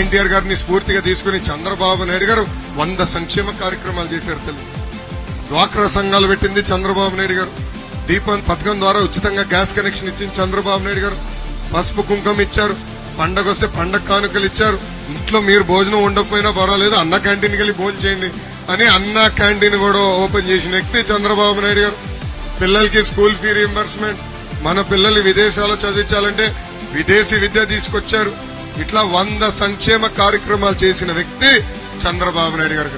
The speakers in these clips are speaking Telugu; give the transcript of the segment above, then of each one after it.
ఎన్టీఆర్ గారిని స్ఫూర్తిగా తీసుకుని చంద్రబాబు నాయుడు గారు వంద సంక్షేమ కార్యక్రమాలు చేశారు తెలుగు. డ్వాక్రా సంఘాలు పెట్టింది చంద్రబాబు నాయుడు గారు. దీపం పథకం ద్వారా ఉచితంగా గ్యాస్ కనెక్షన్ ఇచ్చింది చంద్రబాబు నాయుడు గారు. పసుపు కుంకుమ ఇచ్చారు. పండగ వస్తే పండగ కానుకలు ఇచ్చారు. ఇంట్లో మీరు భోజనం ఉండకపోయినా పర్వాలేదు అన్న క్యాంటీన్కి వెళ్ళి భోజనం చేయండి అని అన్న క్యాంటీన్ కూడా ఓపెన్ చేసిన వ్యక్తి చంద్రబాబు నాయుడు గారు. పిల్లలకి స్కూల్ ఫీ రీంబర్స్మెంట్ మన పిల్లలు విదేశాల్లో చదివించాలంటే విదేశీ విద్య తీసుకొచ్చారు. ఇట్లా వంద సంక్షేమ కార్యక్రమాలు చేసిన వ్యక్తి చంద్రబాబు నాయుడు గారు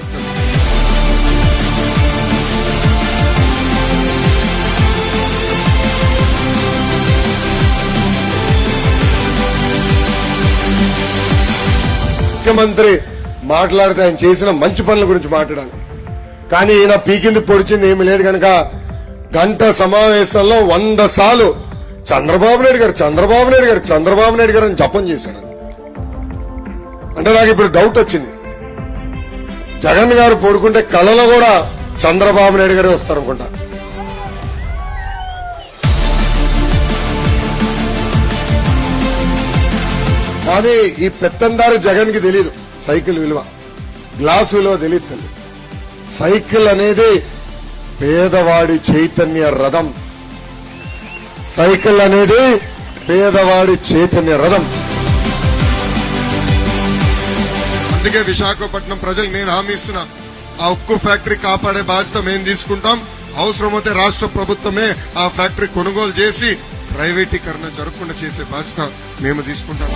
ముఖ్యమంత్రి మాట్లాడితే ఆయన చేసిన మంచి పనుల గురించి మాట్లాడాలి. కానీ ఈయన పీకింది పొడిచింది ఏమి లేదు కనుక గంట సమావేశంలో వంద సార్లు చంద్రబాబు నాయుడు గారు చంద్రబాబు నాయుడు గారు చంద్రబాబు నాయుడు గారు అని జపం చేశాడు. అంటే నాకు ఇప్పుడు డౌట్ వచ్చింది. జగన్ గారు పడుకుంటే కళలో కూడా చంద్రబాబు నాయుడు గారే వస్తారనుకుంటా. కానీ ఈ పెత్తందారు జగన్కి తెలియదు సైకిల్ విలువ. గ్లాస్ విలువ తెలియదు తల్లి. సైకిల్ అనేది పేదవాడి చైతన్య రథం. సైకిల్ అనేది పేదవాడి చైతన్య రథం. అందుకే విశాఖపట్నం ప్రజలు నేను హామీ ఇస్తున్నా. ఆ ఉక్కు ఫ్యాక్టరీ కాపాడే బాధ్యత మేము తీసుకుంటాం. అవసరమైతే రాష్ట్ర ప్రభుత్వమే ఆ ఫ్యాక్టరీ కొనుగోలు చేసి ప్రైవేటీకరణ జరగకుండా చేసే బాధ్యత మేము తీసుకుంటాం.